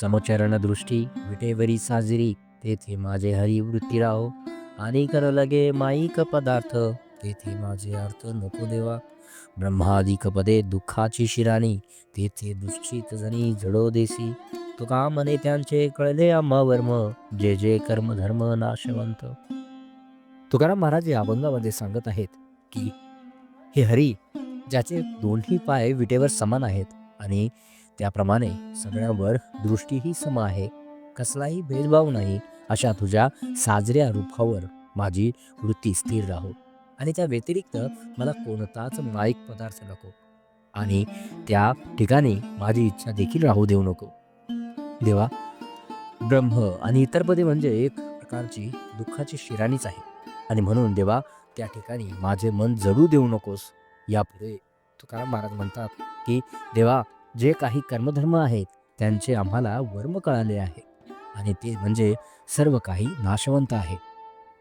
समचरण दृष्टी विटेवरी साजरी तेथे माझे हरी वृत्ती राहो. आणि कर लगे माईक पदार्थ तेथे माझे अर्थ नको देवा. ब्रह्मादिक पदे दुःखाची शिराणी तेथे दुश्चित जणी जडो देसी. तुका मने त्यांचे कळले आम्हा वर्म जे जे कर्म धर्म नाशवंत. तुकाराम महाराज या अभंगामध्ये सांगत आहेत की हे हरी ज्याचे दोन्ही पाय विटेवर समान आहेत आणि त्याप्रमाणे सगळ्यांवर दृष्टीही सम आहे. कसलाही भेदभाव नाही अशा तुझ्या साजऱ्या रूपावर माझी वृत्ती स्थिर राहो. आणि त्या व्यतिरिक्त मला कोणताच माईक पदार्थ नको. आणि त्या ठिकाणी माझी इच्छा देखील राहू देऊ नको. देवा ब्रह्म आणि इतर पदे म्हणजे एक प्रकारची दुःखाची शिराणीच आहे. आणि म्हणून देवा त्या ठिकाणी माझे मन जडू देऊ नकोस. यापुढे तुकाराम महाराज म्हणतात की देवा जे काही कर्मधर्म आहेत त्यांचे आम्हाला वर्म कळाले आहे. आणि ते म्हणजे सर्व काही नाशवंत आहे.